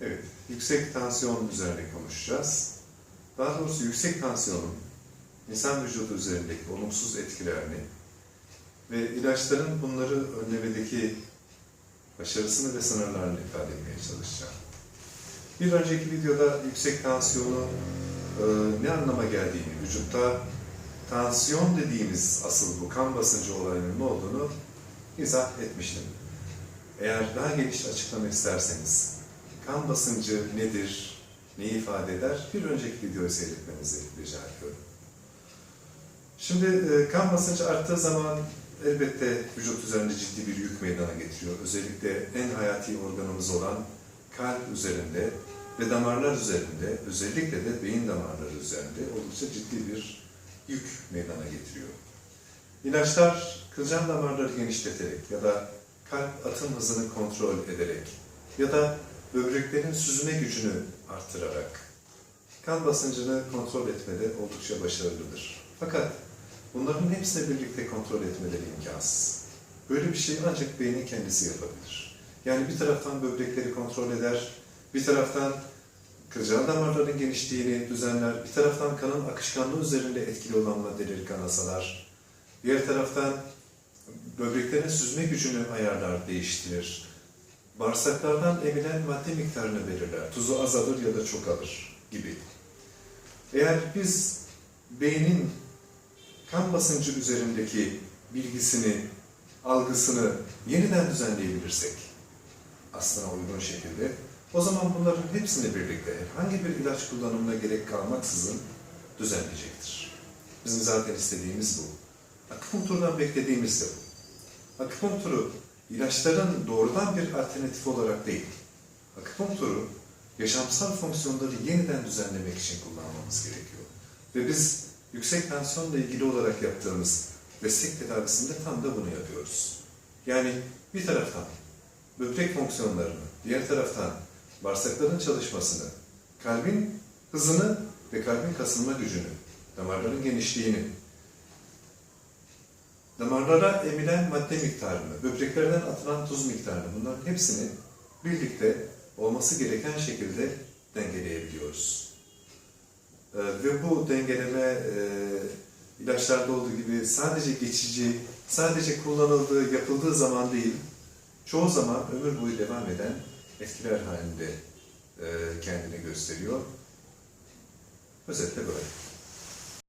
Evet, yüksek tansiyon üzerine konuşacağız. Daha doğrusu yüksek tansiyonun insan vücudu üzerindeki olumsuz etkilerini ve ilaçların bunları önlemedeki başarısını ve sınırlarını ifade etmeye çalışacağım. Bir önceki videoda yüksek tansiyonu e, ne anlama geldiğini, vücutta tansiyon dediğimiz asıl bu kan basıncı olayının ne olduğunu izah etmiştim. Eğer daha geniş açıklamak isterseniz, kan basıncı nedir, neyi ifade eder, bir önceki videoyu seyretmenizi rica ediyorum. Şimdi e, kan basıncı arttığı zaman elbette vücut üzerinde ciddi bir yük meydana getiriyor. Özellikle en hayati organımız olan kalp üzerinde ve damarlar üzerinde, özellikle de beyin damarları üzerinde oldukça ciddi bir yük meydana getiriyor. İlaçlar kılcal damarları genişleterek ya da kalp atım hızını kontrol ederek ya da böbreklerin süzme gücünü arttırarak kan basıncını kontrol etmede oldukça başarılıdır. Fakat bunların hepsini birlikte kontrol etmeleri imkansız. Böyle bir şey ancak beynin kendisi yapabilir. Yani bir taraftan böbrekleri kontrol eder, bir taraftan kılcal damarların genişliğini düzenler, bir taraftan kanın akışkanlığı üzerinde etkili olan maddeleri kana diğer taraftan böbreklerin süzme gücünü ayarlar, değiştirir. Bağırsaklardan emilen madde miktarını belirler. Tuzu az alır ya da çok alır gibi. Eğer biz beynin kan basıncı üzerindeki bilgisini, algısını yeniden düzenleyebilirsek aslına uygun şekilde o zaman bunların hepsini birlikte herhangi bir ilaç kullanımına gerek kalmaksızın düzenleyecektir. Bizim zaten istediğimiz bu. Akupunkturdan beklediğimiz de bu. Akupunkturu ilaçların doğrudan bir alternatif olarak değil, akupunkturu yaşamsal fonksiyonları yeniden düzenlemek için kullanmamız gerekiyor. Ve biz yüksek tansiyonla ilgili olarak yaptığımız destek tedavisinde tam da bunu yapıyoruz. Yani bir taraftan böbrek fonksiyonlarını, diğer taraftan bağırsakların çalışmasını, kalbin hızını ve kalbin kasılma gücünü, damarların genişliğini, damarlara emilen madde miktarını, böbreklerden atılan tuz miktarını bunların hepsini birlikte olması gereken şekilde dengeleyebiliyoruz. Ee, ve bu dengeleme e, ilaçlarda olduğu gibi sadece geçici, sadece kullanıldığı, yapıldığı zaman değil, çoğu zaman ömür boyu devam eden etkiler halinde e, kendini gösteriyor. Özetle böyle.